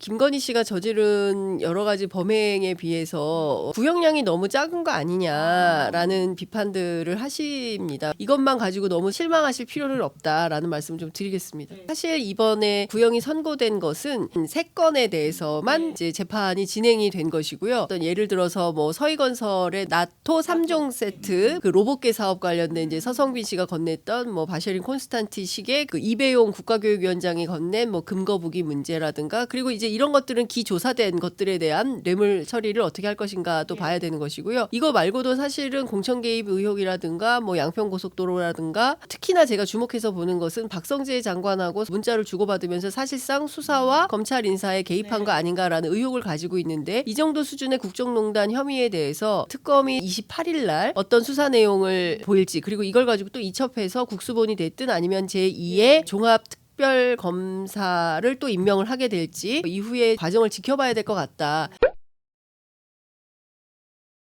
김건희 씨가 저지른 여러 가지 범행에 비해서 구형량이 너무 작은 거 아니냐라는 비판들을 하십니다. 이것만 가지고 너무 실망하실 필요는 없다라는 말씀 좀 드리겠습니다. 사실 이번에 구형이 선고된 것은 세 건에 대해서만 이제 재판이 진행이 된 것이고요. 어떤 예를 들어서 뭐 서희건설의 나토 3종 세트 그 로봇계 사업 관련된 이제 서성빈 씨가 건넸던 뭐 바쉐린 콘스탄티 식의 그 이배용 국가교육위원장이 건넨 뭐 금거북이 문제라든가 그리고 이제 이런 것들은 기조사된 것들에 대한 뇌물 처리를 어떻게 할 것인가 또 봐야 되는 것이고요. 이거 말고도 사실은 공천 개입 의혹이라든가 뭐 양평 고속도로라든가 특히나 제가 주목해서 보는 것은 박성재 장관하고 문자를 주고받으면서 사실상 수사와 검찰 인사에 개입한 거 아닌가라는 의혹을 가지고 있는데 이 정도 수준의 국정농단 혐의에 대해서 특검이 28일 날 어떤 수사 내용을 보일지 그리고 이걸 가지고 또 이첩해서 국수본이 됐든 아니면 제2의 종합 특별 검사를 또 임명을 하게 될지 이후에 과정을 지켜봐야 될 것 같다.